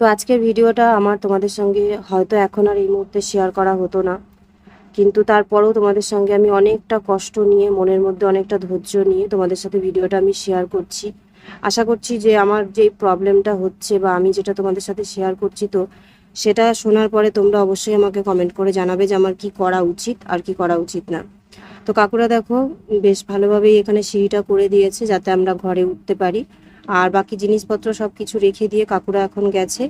তো আজকের ভিডিওটা আমার তোমাদের সঙ্গে হয়তো এখন আর এই মুহূর্তে শেয়ার করা হতো না। কিন্তু তারপরেও তোমাদের সঙ্গে আমি অনেকটা কষ্ট নিয়ে, মনের মধ্যে অনেকটা ধৈর্য নিয়ে তোমাদের সাথে ভিডিওটা আমি শেয়ার করছি। আশা করছি যে আমার যে প্রবলেমটা হচ্ছে বা আমি যেটা তোমাদের সাথে শেয়ার করছি তো, সেটা শোনার পরে তোমরা অবশ্যই আমাকে কমেন্ট করে জানাবে যে আমার কি করা উচিত আর কি করা উচিত না। তো কাকুরা দেখো, বেশ ভালোভাবেই এখানে সিঁড়িটা করে দিয়েছে যাতে আমরা ঘরে উঠতে পারি। আর বাকি জিনিসপত্র সব কিছু রেখে দিয়ে কাকুরা এখন গেছে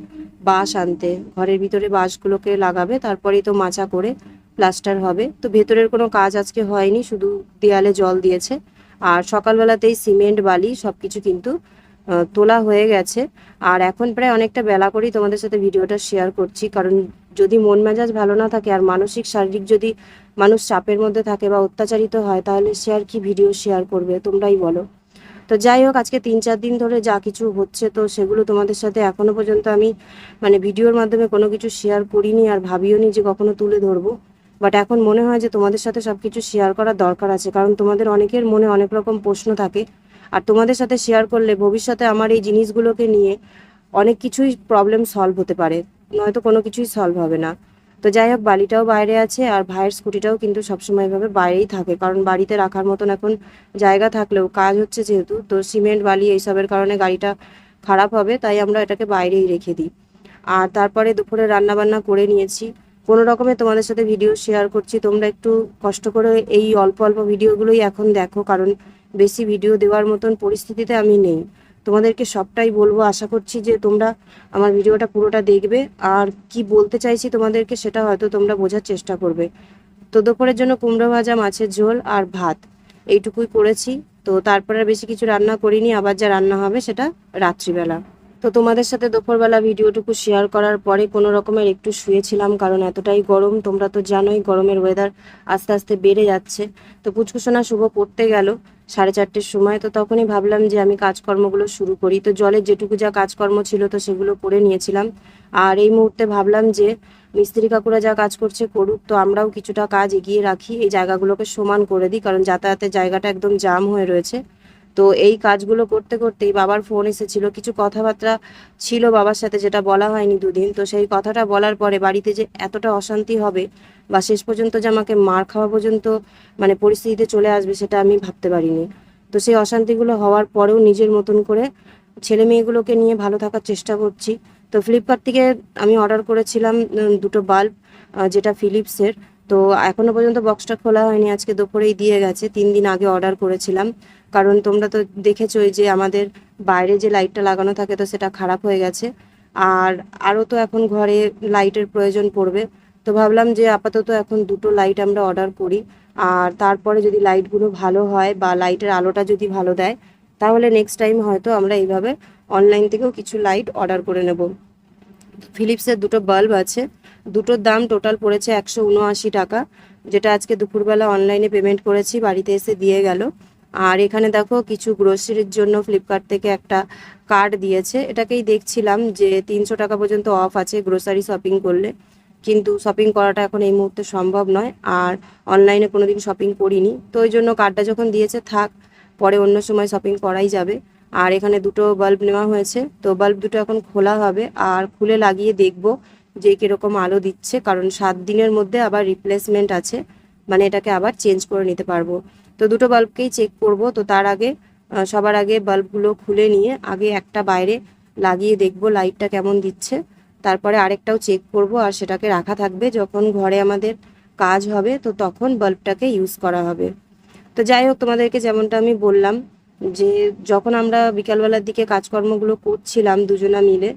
বাঁশ আনতে। ঘরের ভিতরে বাঁশগুলোকে লাগাবে, তারপরেই তো মাচা করে প্লাস্টার হবে। তো ভেতরের কোনো কাজ আজকে হয়নি, শুধু দেয়ালে জল দিয়েছে। আর সকালবেলাতেই সিমেন্ট, বালি সব কিছু কিন্তু তোলা হয়ে গেছে। আর এখন প্রায় অনেকটা বেলা করেই তোমাদের সাথে ভিডিওটা শেয়ার করছি। কারণ যদি মন মেজাজ ভালো না থাকে আর মানসিক, শারীরিক যদি মানুষ চাপের মধ্যে থাকে বা অত্যাচারিত হয়, তাহলে সে আর কি ভিডিও শেয়ার করবে? তোমরাই বলো। তো যাই হোক, আজকে তিন চার দিন ধরে যা কিছু হচ্ছে, তো সেগুলো তোমাদের সাথে এখনও পর্যন্ত আমি মানে ভিডিওর মাধ্যমে কোনো কিছু শেয়ার করিনি আর ভাবিও নি যে কখনো তুলে ধরবো। বাট এখন মনে হয় যে তোমাদের সাথে সব কিছু শেয়ার করার দরকার আছে, কারণ তোমাদের অনেকের মনে অনেক রকম প্রশ্ন থাকে। আর তোমাদের সাথে শেয়ার করলে ভবিষ্যতে আমার এই জিনিসগুলোকে নিয়ে অনেক কিছুই প্রবলেম সলভ হতে পারে। নয়তো কোনো কিছুই সলভ হবে না। তো যাই হোক বালিটাও বাইরে আছে আর ভাইয়ের স্কুটিটাও কিন্তু সবসময় এভাবে বাইরেই থাকে। কারণ বাড়িতে রাখার মতন এখন জায়গা থাকলেও কাজ হচ্ছে যেহেতু, তো সিমেন্ট, বালি এইসবের কারণে গাড়িটা খারাপ হবে, তাই আমরা এটাকে বাইরেই রেখে দিই। আর তারপরে দুপুরে রান্না বান্না করে নিয়েছি। কোনো রকমে তোমাদের সাথে ভিডিও শেয়ার করছি, তোমরা একটু কষ্ট করে এই অল্প অল্প ভিডিওগুলোই এখন দেখো, কারণ বেশি ভিডিও দেওয়ার মতন পরিস্থিতিতে আমি নেই। তোমাদেরকে সবটাই বলব। আশা করছি যে তোমরা আমার ভিডিওটা পুরোটা দেখবে। আর কি বলতে চাইছি তোমাদেরকে সেটা হয়তো তোমরা বোঝার চেষ্টা করবে। তো দুপুরের জন্য কুমড়ো ভাজা, মাছের ঝোল আর ভাত। এইটুকুই করেছি। তো তারপরে বেশি কিছু রান্না করিনি। আবার যা রান্না হবে সেটা রাত্রিবেলা। তো তোমাদের সাথে দুপুরবেলা ভিডিওটুকু শেয়ার করার পরে কোনো রকমের একটু শুয়েছিলাম, কারণ এতটাই গরম, তোমরা তো জানোই গরমের ওয়েদার আস্তে আস্তে বেড়ে যাচ্ছে। তো পুচকুসোনা শুভ পড়তে গেল সাড়ে চারটের সময়, তো তখনই ভাবলাম যে আমি কাজকর্মগুলো শুরু করি। তো জলের যেটুকু যা কাজকর্ম ছিল, তো সেগুলো করে নিয়েছিলাম। আর এই মুহূর্তে ভাবলাম যে মিস্ত্রি কাকুরা যা কাজ করছে করুক, তো আমরাও কিছুটা কাজ এগিয়ে রাখি, এই জায়গাগুলোকে সমান করে দিই, কারণ যাতায়াতের জায়গাটা একদম জাম হয়ে রয়েছে। তো এই কাজগুলো করতে করতেই বাবার ফোন এসেছিল, কিছু কথাবার্তা ছিল বাবার সাথে যেটা বলা হয়নি দুদিন, তো সেই কথাটা বলার পরে বাড়িতে যে এতটা অশান্তি হবে বা শেষ পর্যন্ত যে আমাকে মার খাওয়া পর্যন্ত মানে পরিস্থিতিতে চলে আসবে সেটা আমি ভাবতে পারিনি। তো সেই অশান্তিগুলো হওয়ার পরেও নিজের মতন করে ছেলে মেয়েগুলোকে নিয়ে ভালো থাকার চেষ্টা করছি। তো ফ্লিপকার্ট থেকে আমি অর্ডার করেছিলাম দুটো বাল্ব যেটা ফিলিপসের তো এখনও পর্যন্ত বক্সটা খোলা হয়নি, আজকে দুপুরেই দিয়ে গেছে, তিন দিন আগে অর্ডার করেছিলাম। কারণ তোমরা তো দেখেছোই যে আমাদের বাইরে যে লাইটটা লাগানো থাকে তো সেটা খারাপ হয়ে গেছে। আর আরও তো এখন ঘরে লাইটের প্রয়োজন পড়বে। তো ভাবলাম যে আপাতত এখন দুটো লাইট আমরা অর্ডার করি। আর তারপরে যদি লাইটগুলো ভালো হয় বা লাইটের আলোটা যদি ভালো দেয়, তাহলে নেক্সট টাইম হয়তো আমরা এইভাবে অনলাইন থেকেও কিছু লাইট অর্ডার করে নেব। ফিলিপসের দুটো বাল্ব আছে। দুটোর দাম টোটাল পড়েছে একশো উনআশি টাকা, যেটা আজকে দুপুরবেলা অনলাইনে পেমেন্ট করেছি, বাড়িতে এসে দিয়ে গেল। আর এখানে দেখো কিছু গ্রোসারির জন্য ফ্লিপকার্ট থেকে একটা কার্ড দিয়েছে। এটাকেই দেখছিলাম যে তিনশো টাকা পর্যন্ত অফ আছে গ্রোসারি শপিং করলে। কিন্তু শপিং করাটা এখন এই মুহূর্তে সম্ভব নয় আর অনলাইনে কোনো দিন শপিং করিনি। তো ওই জন্য কার্ডটা যখন দিয়েছে, থাক, পরে অন্য সময় শপিং করাই যাবে। আর এখানে দুটো বাল্ব নেওয়া হয়েছে। তো বাল্ব দুটো এখন খোলা হবে আর খুলে লাগিয়ে দেখব যে কীরকম আলো দিচ্ছে। কারণ সাত দিনের মধ্যে আবার রিপ্লেসমেন্ট আছে। মানে এটাকে আবার চেঞ্জ করে নিতে পারব। তো দুটো বাল্বকেই চেক করব। তো তার আগে সবার আগে বাল্বগুলো খুলে নিয়ে আগে একটা বাইরে লাগিয়ে দেখব লাইটটা কেমন দিচ্ছে। তারপরে আরেকটাও চেক করব আর সেটাকে রাখা থাকবে যখন ঘরে আমাদের কাজ হবে, তো তখন বাল্বটাকে ইউজ করা হবে। তো যাই হোক, তোমাদেরকে যেমনটা আমি বললাম যে, যখন আমরা বিকালবেলার দিকে কাজকর্মগুলো করছিলাম দুজনা মিলে,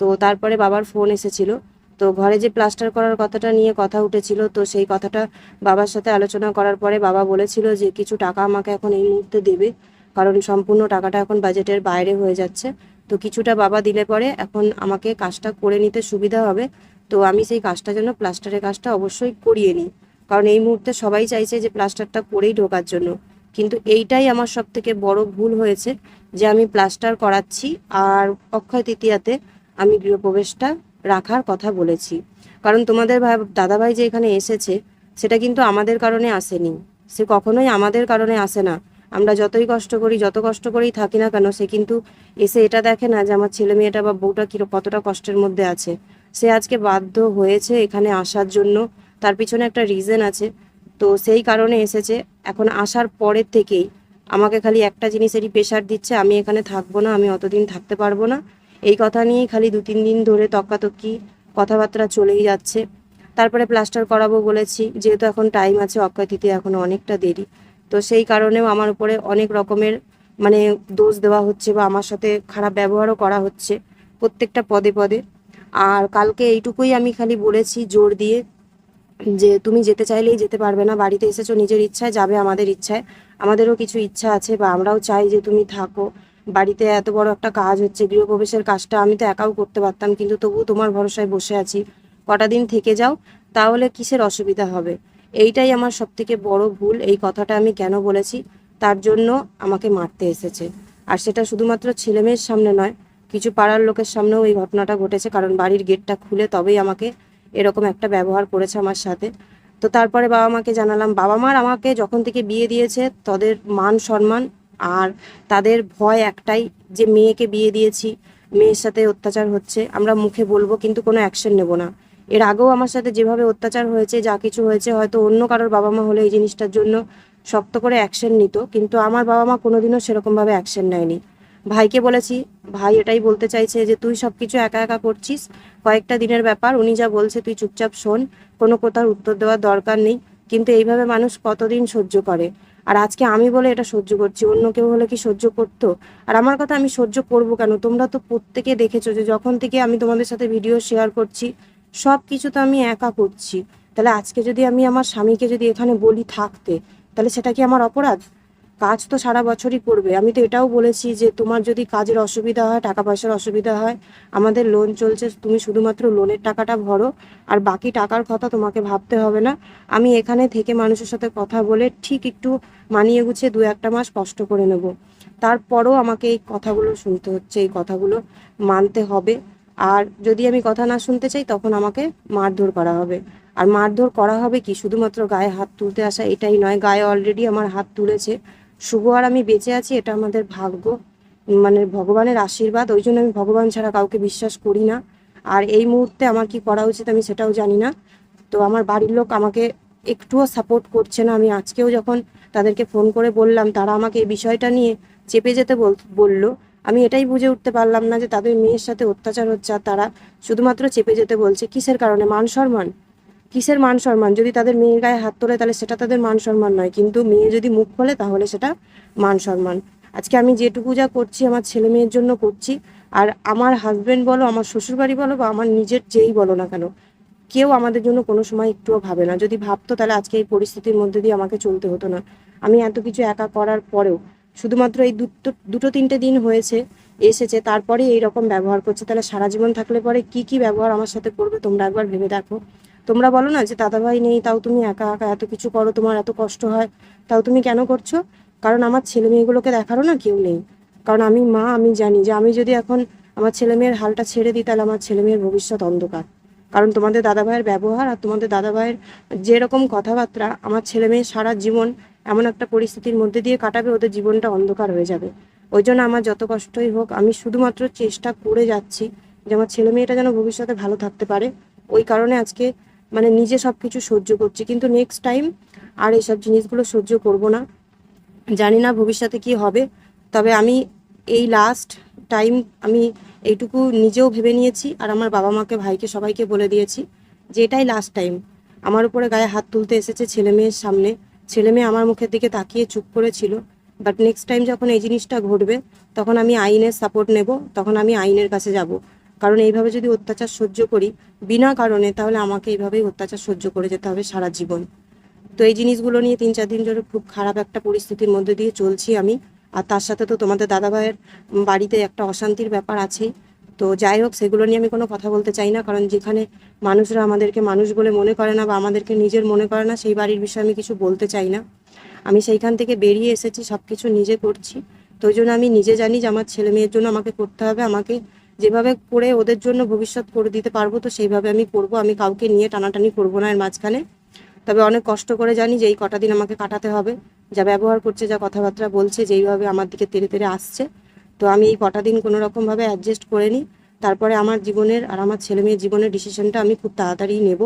তো তারপরে বাবার ফোন এসেছিল। তো ঘরে যে প্লাস্টার করার কথাটা নিয়ে কথা উঠেছিল, তো সেই কথাটা বাবার সাথে আলোচনা করার পরে বাবা বলেছিল যে কিছু টাকা আমাকে এখন এই মুহূর্তে দেবে, কারণ সম্পূর্ণ টাকাটা এখন বাজেটের বাইরে হয়ে যাচ্ছে। তো কিছুটা বাবা দিলে পরে এখন আমাকে কাজটা করে নিতে সুবিধা হবে। তো আমি সেই কাজটা যেন প্লাস্টারের কাজটা অবশ্যই করিয়ে নিই। কারণ এই মুহূর্তে সবাই চাইছে যে প্লাস্টারটা করেই ঢোকার জন্য। কিন্তু এইটাই আমার সব থেকে বড় ভুল হয়েছে যে আমি প্লাস্টার করাচ্ছি আর অক্ষয় তৃতীয়াতে আমি গৃহপ্রবেশটা রাখার কথা বলেছি। কারণ তোমাদের ভাই, দাদাভাই যে এখানে এসেছে, সেটা কিন্তু আমাদের কারণে আসেনি। সে কখনোই আমাদের কারণে আসে না। আমরা যতই কষ্ট করি, যত কষ্ট করেই থাকি না কেন, সে কিন্তু এসে এটা দেখে না যে আমার ছেলে মেয়েটা বা বউটা কিরো কতটা কষ্টের মধ্যে আছে। সে আজকে বাধ্য হয়েছে এখানে আসার জন্য। তার পিছনে একটা রিজন আছে। তো সেই কারণে এসেছে। এখন আসার পরের থেকেই আমাকে খালি একটা জিনিসেরই প্রেশার দিচ্ছে। আমি এখানে থাকব না, আমি অতদিন থাকতে পারব না। এই কথা নিয়েই খালি দু, তিন দিন ধরে তক্কাতক্কি কথাবার্তা চলেই যাচ্ছে। তারপরে প্লাস্টার করাবো বলেছি, যেহেতু এখন টাইম আছে, অক্ষয় তৃতীয়া এখনও অনেকটা দেরি। তো সেই কারণেও আমার উপরে অনেক রকমের মানে দোষ দেওয়া হচ্ছে বা আমার সাথে খারাপ ব্যবহারও করা হচ্ছে প্রত্যেকটা পদে পদে। আর কালকে এইটুকুই আমি খালি বলেছি জোর দিয়ে যে তুমি যেতে চাইলেই যেতে পারবে না, বাড়িতে এসেছ, নিজের ইচ্ছায় যাবে আমাদের ইচ্ছায়। আমাদেরও কিছু ইচ্ছা আছে বা আমরাও চাই যে তুমি থাকো। বাড়িতে এত বড় একটা কাজ হচ্ছে, গৃহপ্রবেশের কাজটা আমি তো একাও করতে পারতাম, কিন্তু তবুও তোমার ভরসায় বসে আছি। কটা দিন থেকে যাও, তাহলে কিসের অসুবিধা হবে? এইটাই আমার সব থেকে বড় ভুল, এই কথাটা আমি কেন বলেছি? তার জন্য আমাকে মারতে এসেছে। আর সেটা শুধুমাত্র ছেলেমেয়ের সামনে নয়, কিছু পাড়ার লোকের সামনেও এই ঘটনাটা ঘটেছে, কারণ বাড়ির গেটটা খুলে তবেই আমাকে এরকম একটা ব্যবহার করেছে আমার সাথে। তো তারপরে বাবা মাকে জানালাম, বাবা মার আমাকে যখন থেকে বিয়ে দিয়েছে, তাদের মান সম্মান আর তাদের ভয় একটাই যে মেয়েকে বিয়ে দিয়েছি, মেয়ের সাথে অত্যাচার হচ্ছে, আমরা মুখে বলব কিন্তু কোনো অ্যাকশন নেব না। এর আগেও আমার সাথে যেভাবে অত্যাচার হয়েছে, যা কিছু হয়েছে, হয়তো অন্য কারোর বাবা মা হলে এই জিনিসটার জন্য শক্ত করে অ্যাকশন নিত, কিন্তু আমার বাবা মা কোনোদিনও সেরকমভাবে অ্যাকশন নেয়নি। ভাইকে বলেছি, ভাই এটাই বলতে চাইছে যে তুই সব কিছু একা একা করছিস, কয়েকটা দিনের ব্যাপার, উনি যা বলছে তুই চুপচাপ শোন, কোনো কোথাও উত্তর দেওয়ার দরকার নেই। কিন্তু এইভাবে মানুষ কতদিন সহ্য করে? আর আজকে আমি বলে এটা সহ্য করছি, অন্য কেউ হলে কি সহ্য করতো? আর আমার কথা আমি সহ্য করব কেন? তোমরা তো প্রত্যেকে দেখেছ যে যখন থেকে আমি তোমাদের সাথে ভিডিও শেয়ার করছি সব কিছু তো আমি একা করছি। তাহলে আজকে যদি আমি আমার স্বামীকে যদি এখানে বলি থাকতে, তাহলে সেটা কি আমার অপরাধ? কাজ তো সারা বছরই করবে। আমি তো এটাও বলেছি যে তোমার যদি কাজের অসুবিধা হয়, টাকা পয়সার অসুবিধা হয়, আমাদের লোন চলছে, তুমি শুধুমাত্র লোনের টাকাটা ভরো, আর বাকি টাকার কথা তোমাকে ভাবতে হবে না। আমি এখানে থেকে মানুষের সাথে কথা বলে ঠিক একটু মানিয়ে গুছিয়ে দু একটা মাস কষ্ট করে নেব। তারপরও আমাকে এই কথাগুলো শুনতে হচ্ছে, এই কথাগুলো মানতে হবে। আর যদি আমি কথা না শুনতে চাই, তখন আমাকে মারধর করা হবে। আর মারধর করা হবে কি? শুধুমাত্র গায়ে হাত তুলতে আসা এটাই নয়, গায়ে অলরেডি আমার হাত তুলেছে। শুভ আর আমি বেঁচে আছি, এটা আমাদের ভাগ্য। মানে ভগবানের আশীর্বাদ, ওই জন্য আমি ভগবান ছাড়া কাউকে বিশ্বাস করি না। আর এই মুহূর্তে আমার কি করা উচিত আমি সেটাও জানি না। তো আমার বাড়ির লোক আমাকে একটুও সাপোর্ট করছে না। আমি আজকেও যখন তাদেরকে ফোন করে বললাম, তারা আমাকে এই বিষয়টা নিয়ে চেপে যেতে বল, বলল। আমি এটাই বুঝে উঠতে পারলাম না যে তাদের মেয়ের সাথে অত্যাচার হচ্ছে আর তারা শুধুমাত্র চেপে যেতে বলছে। কিসের কারণে? মান সম্মান? কিসের মান সম্মান? যদি তাদের মেয়ের গায়ে হাত তোলে, তাহলে সেটা তাদের মান সম্মান নয়। কিন্তু মেয়ে যদি মুখ খোলে, তাহলে সেটা মান সম্মান। আজকে আমি যেটুকু যা করছি, আমার ছেলে মেয়ের জন্য করছি। আর আমার হাজবেন্ড বলো, আমার শ্বশুরবাড়ি বলো, বা আমার নিজের যেই বলো না কেন, কেউ আমাদের জন্য কোনো সময় একটুও ভাবে না। যদি ভাবতো, তাহলে আজকে এই পরিস্থিতির মধ্যে দিয়ে আমাকে চলতে হতো না। আমি এত কিছু একা করার পরেও, শুধুমাত্র এই দুটো দুটো তিনটে দিন হয়েছে, এসেছে, তারপরে এই রকম ব্যবহার করছে। তাহলে সারা জীবন থাকলে পরে কি কি ব্যবহার আমার সাথে করবে, তোমরা একবার ভেবে দেখো। তোমরা বলো না যে, দাদাভাই নেই, তাও তুমি একা একা এত কিছু করো, তোমার এত কষ্ট হয়, তাও তুমি কেন করছ? কারণ আমার ছেলে মেয়েগুলোকে দেখারও না কেউ নেই। কারণ আমি মা, আমি জানি যে, আমি যদি এখন আমার ছেলে মেয়ের হালটা ছেড়ে দিই, তাহলে আমার ছেলে মেয়ের ভবিষ্যৎ অন্ধকার। কারণ তোমাদের দাদাভাইয়ের ব্যবহার আর তোমাদের দাদাভাইয়ের যেরকম কথাবার্তা, আমার ছেলে মেয়ে সারা জীবন এমন একটা পরিস্থিতির মধ্যে দিয়ে কাটাবে, ওদের জীবনটা অন্ধকার হয়ে যাবে। ওই জন্য আমার যত কষ্টই হোক, আমি শুধুমাত্র চেষ্টা করে যাচ্ছি যে, আমার ছেলে মেয়েটা যেন ভবিষ্যতে ভালো থাকতে পারে। ওই কারণে আজকে মানে নিজে সব কিছু সহ্য করছি। কিন্তু নেক্সট টাইম আর এইসব জিনিসগুলো সহ্য করব না। জানি না ভবিষ্যতে কি হবে। তবে আমি এই লাস্ট টাইম আমি এইটুকু নিজেও ভেবে নিয়েছি আর আমার বাবা মাকে, ভাইকে, সবাইকে বলে দিয়েছি যে এটাই লাস্ট টাইম আমার উপরে গায়ে হাত তুলতে এসেছে ছেলে মেয়ের সামনে। ছেলে মেয়ে আমার মুখের দিকে তাকিয়ে চুপ করেছিল। বাট নেক্সট টাইম যখন এই জিনিসটা ঘটবে, তখন আমি আইনের সাপোর্ট নেব, তখন আমি আইনের কাছে যাব। কারণ এইভাবে যদি অত্যাচার সহ্য করি বিনা কারণে, তাহলে আমাকে এইভাবেই অত্যাচার সহ্য করে যেতে হবে সারা জীবন। তো এই জিনিসগুলো নিয়ে তিন, চার দিন ধরে খুব খারাপ একটা পরিস্থিতির মধ্যে দিয়ে চলছি আমি। আর তার সাথে তো তোমাদের দাদাভাইয়ের বাড়িতে একটা অশান্তির ব্যাপার আছেই। তো যাই হোক, সেগুলো নিয়ে আমি কোনো কথা বলতে চাই না, কারণ যেখানে মানুষরা আমাদেরকে মানুষ বলে মনে করে না বা আমাদেরকে নিজের মনে করে না, সেই বাড়ির বিষয়ে আমি কিছু বলতে চাই না। আমি সেইখান থেকে বেরিয়ে এসেছি সব কিছু নিজে করছি। তো জন্য আমি নিজে জানি যে আমার ছেলে মেয়ের জন্য আমাকে করতে হবে, আমাকে যেভাবে করে ওদের জন্য ভবিষ্যৎ করে দিতে পারব, তো সেইভাবে আমি করব। আমি কাউকে নিয়ে টানাটানি করব না এর মাঝখানে। তবে অনেক কষ্ট করে জানি যে এই কটা দিন আমাকে কাটাতে হবে। যা ব্যবহার করছে, যা কথাবার্তা বলছে, যেইভাবে আমার দিকে তেড়ে তেড়ে আসছে। তো আমি এই কটা দিন কোনো রকমভাবে অ্যাডজাস্ট করে নিই। তারপরে আমার জীবনের আর আমার ছেলে মেয়ের জীবনের ডিসিশনটা আমি খুব তাড়াতাড়ি নেব।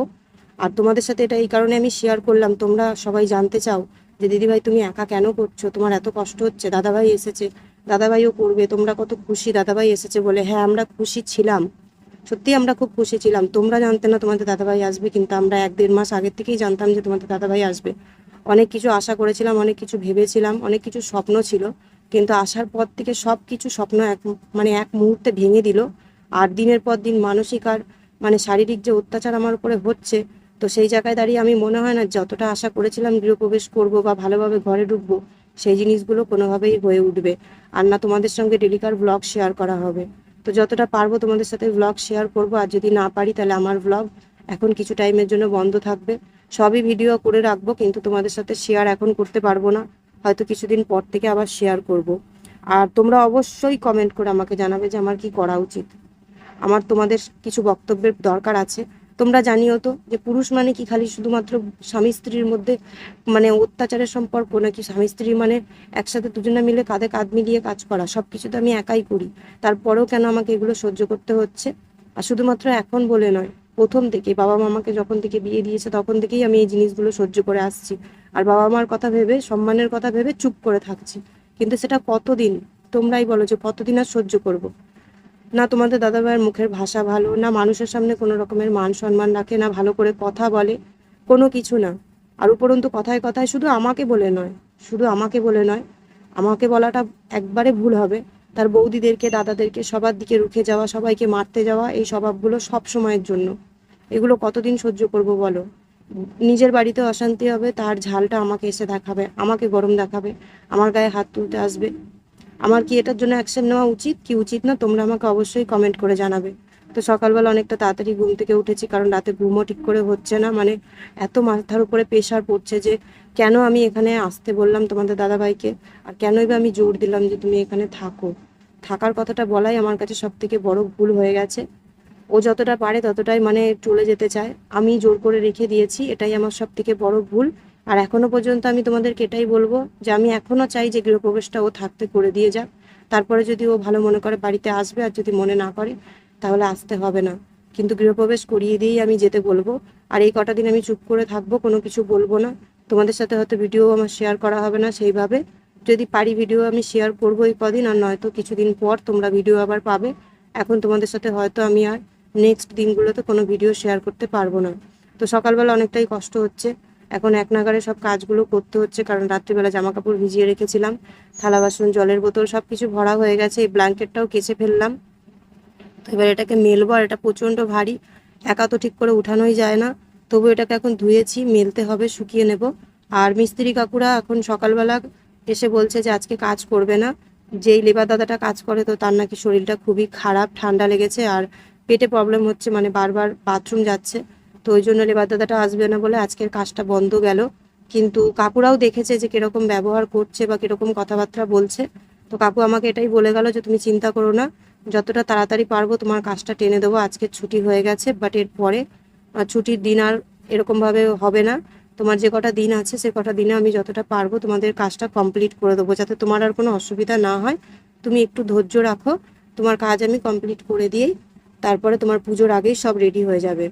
আর তোমাদের সাথে এটা এই কারণে আমি শেয়ার করলাম। তোমরা সবাই জানতে চাও যে, দিদিভাই, তুমি একা কেন করছ? তোমার এত কষ্ট হচ্ছে। দাদাভাই এসেছে। দাদাভাইও করবে, তোমরা কত খুশি? দাদাভাই এসেছে বলে হ্যাঁ আমরা খুশি ছিলাম। সত্যি আমরা খুব খুশি ছিলাম। তোমরা জানতে না তোমাদের দাদাভাই আসবে, কিন্তু আমরা এক দেড় মাস আগের থেকেই জানতাম যে তোমাদের দাদাভাই আসবে। অনেক কিছু আশা করেছিলাম, অনেক কিছু ভেবেছিলাম, অনেক কিছু স্বপ্ন ছিল, কিন্তু আসার পর থেকে সব কিছু স্বপ্ন এক মানে এক মুহূর্তে ভেঙে দিল। আর দিনের পর দিন মানসিক আর মানে শারীরিক যে অত্যাচার আমার উপরে হচ্ছে, তো সেই জায়গায় দাঁড়িয়ে আমি মনে হয় না যতটা আশা করেছিলাম গৃহপ্রবেশ করব বা ভালোভাবে ঘরে ঢুকবো সেই জিনিসগুলো কোনোভাবেই হয়ে উঠবে। আর না তোমাদের সঙ্গে ডেলিকার ব্লগ শেয়ার করা হবে। তো যতটা পারব তোমাদের সাথে ব্লগ শেয়ার করব। আর যদি না পারি তাহলে আমার ব্লগ এখন কিছু টাইমের জন্য বন্ধ থাকবে। সবই ভিডিও করে রাখব, কিন্তু তোমাদের সাথে শেয়ার এখন করতে পারব না। হয়তো কিছুদিন পর থেকে আবার শেয়ার করব। আর তোমরা অবশ্যই কমেন্ট করে আমাকে জানাবে যে আমার কি করা উচিত। আমার তোমাদের কিছু বক্তব্যের দরকার আছে। তোমরা জানিও তো যে পুরুষ মানে কি? খালি শুধুমাত্র স্বামী স্ত্রীর মধ্যে মানে অত্যাচারের সম্পর্ক নাকি স্বামী স্ত্রী মানে একসাথে দুজনে মিলে কাঁধে কাঁধ মিলিয়ে কাজ করা? সব কিছু তো আমি একাই করি। তারপরেও কেন আমাকে এগুলো সহ্য করতে হচ্ছে? আর শুধুমাত্র এখন বলে নয়, প্রথম থেকে বাবা মামাকে যখন থেকে বিয়ে দিয়েছে তখন থেকেই আমি এই জিনিসগুলো সহ্য করে আসছি। আর বাবা মার কথা ভেবে, সম্মানের কথা ভেবে চুপ করে থাকছি। কিন্তু সেটা কতদিন? তোমরাই বলো যে কতদিন আর সহ্য করব। না তোমাদের দাদাভাইয়ের মুখের ভাষা ভালো, না মানুষের সামনে কোনো রকমের মান সম্মান রাখে, না ভালো করে কথা বলে, কোনো কিছু না। আর উপরন্তু কথায় কথায় শুধু আমাকে বলে নয়, শুধু আমাকে বলে নয়, আমাকে বলাটা একবারে ভুল হবে। তার বৌদিদেরকে, দাদাদেরকে সবার দিকে রুখে যাওয়া, সবাইকে মারতে যাওয়া, এই স্বভাবগুলো সব সময়ের জন্য। এগুলো কতদিন সহ্য করব বলো? নিজের বাড়িতে অশান্তি হবে, তার ঝালটা আমাকে এসে দেখাবে, আমাকে গরম দেখাবে, আমার গায়ে হাত তুলতে আসবে। আমার কি এটার জন্য অ্যাকশন নেওয়া উচিত? কি উচিত না? তোমরা আমাকে অবশ্যই কমেন্ট করে জানাবে। তো সকালবেলা অনেকটা তাড়াতাড়ি ঘুম থেকে উঠেছি, কারণ রাতে ঘুমও ঠিক করে হচ্ছে না। মানে এত মাথার উপরে প্রেশার পড়ছে যে, কেন আমি এখানে আসতে বললাম তোমাদের দাদাভাইকে? আর কেনই বা আমি জোর দিলাম যে তুমি এখানে থাকো? থাকার কথাটা বলাই আমার কাছে সব থেকে বড় ভুল হয়ে গেছে। ও যতটা পারে ততটাই মানে চলে যেতে চায়। আমি জোর করে রেখে দিয়েছি, এটাই আমার সব থেকে বড় ভুল। আর এখনও পর্যন্ত আমি তোমাদেরকে এটাই বলব যে আমি এখনও চাই যে গৃহপ্রবেশটা ও থাকতে করে দিয়ে যাক। তারপরে যদি ও ভালো মনে করে বাড়িতে আসবে আর যদি মনে না করে, তাহলে আসতে হবে না। কিন্তু গৃহপ্রবেশ করিয়ে দিয়েই আমি যেতে বলব। আর এই কটা দিন আমি চুপ করে থাকব, কোনো কিছু বলব না। তোমাদের সাথে হয়তো ভিডিও আমার শেয়ার করা হবে না সেইভাবে। যদি পারি ভিডিও আমি শেয়ার করব এই কদিন, আর নয়তো কিছুদিন পর তোমরা ভিডিও আবার পাবে। এখন তোমাদের সাথে হয়তো আমি আর নেক্সট দিনগুলোতে কোনো ভিডিও শেয়ার করতে পারব না। তো সকালবেলা অনেকটাই কষ্ট হচ্ছে। এখন এক নাগারে সব কাজগুলো করতে হচ্ছে, কারণ রাত্রিবেলা জামা কাপড় ভিজিয়ে রেখেছিলাম, থালা বাসন, জলের বোতল সব কিছু ভরা হয়ে গেছে, এই ব্ল্যাঙ্কেটটাও কেচে ফেললাম। তো এবার এটাকে মেলবো, আর এটা প্রচণ্ড ভারী, একা তো ঠিক করে উঠানোই যায় না। তবু এটাকে এখন ধুয়েছি, মেলতে হবে, শুকিয়ে নেব। আর মিস্ত্রি কাকুরা এখন সকালবেলা এসে বলছে যে আজকে কাজ করবে না। যেই লেবার দাদাটা কাজ করে, তো তার নাকি শরীরটা খুবই খারাপ, ঠান্ডা লেগেছে, আর পেটে প্রবলেম হচ্ছে মানে বারবার বাথরুম যাচ্ছে। তো ওই জন্য লেবার দাদাটা আসবে না বলে আজকের কাজটা বন্ধ গেল। কিন্তু কাকুরাও দেখেছে যে কীরকম ব্যবহার করছে বা কীরকম কথাবার্তা বলছে। তো কাকু আমাকে এটাই বলে গেল যে তুমি চিন্তা করো না, যতটা তাড়াতাড়ি পারব তোমার কাজটা টেনে দেবো। আজকে ছুটি হয়ে গেছে বাট এর পরে ছুটির দিন আর এরকমভাবে হবে না। তোমার যে কটা দিন আছে, সে কটা দিনে আমি যতটা পারব তোমাদের কাজটা কমপ্লিট করে দেবো। যাতে তোমার আর কোনো অসুবিধা না হয়, তুমি একটু ধৈর্য রাখো। তোমার কাজ আমি কমপ্লিট করে দিয়েই, তারপরে তোমার পুজোর আগেই সব রেডি হয়ে যাবে।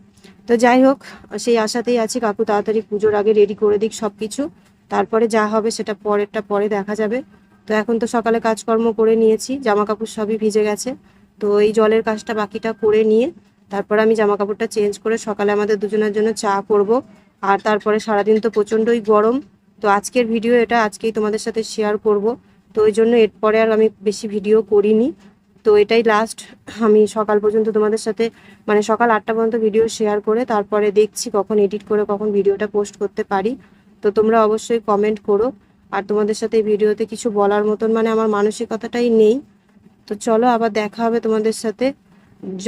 তো যাই হোক, সেই আশাতেই আছি, কাকু তাড়াতাড়ি পুজোর আগে রেডি করে দিক সব কিছু তারপরে যা হবে সেটা পরেরটা পরে দেখা যাবে। তো এখন তো সকালে কাজকর্ম করে নিয়েছি জামা কাপড় সবই ভিজে গেছে। তো এই জলের কাজটা বাকিটা করে নিয়ে, তারপর আমি জামা কাপড়টা চেঞ্জ করে সকালে আমাদের দুজনের জন্য চা করব। আর তারপরে সারাদিন তো প্রচণ্ডই গরম। তো আজকের ভিডিও এটা, আজকেই তোমাদের সাথে শেয়ার করব। তো ওই জন্য এরপরে আর আমি বেশি ভিডিও করিনি। তো এটাই লাস্ট আমি সকাল পর্যন্ত তোমাদের সাথে মানে সকাল আটটা পর্যন্ত ভিডিও শেয়ার করে, তারপরে দেখছি কখন এডিট করে, কখন ভিডিওটা পোস্ট করতে পারি। তো তোমরা অবশ্যই কমেন্ট করো। আর তোমাদের সাথে এই ভিডিওতে কিছু বলার মতন মানে আমার মানসিকতাটাই নেই। তো চলো আবার দেখা হবে তোমাদের সাথে।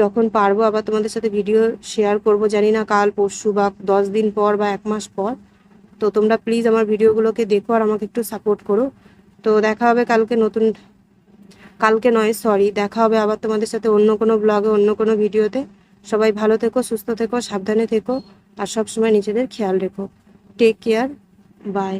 যখন পারব আবার তোমাদের সাথে ভিডিও শেয়ার করব। জানি না কাল, পরশু বা দশ দিন পর বা এক মাস পর। তো তোমরা প্লিজ আমার ভিডিওগুলোকে দেখো আর আমাকে একটু সাপোর্ট করো। তো দেখা হবে কালকে নতুন কালকে নয় সরি দেখা হবে আবার তোমাদের সাথে অন্য কোনো ব্লগে অন্য কোনো ভিডিওতে সবাই ভালো থেকো, সুস্থ থেকো, সাবধানে থেকো, আর সবসময় নিজেদের খেয়াল রেখো। Take care bye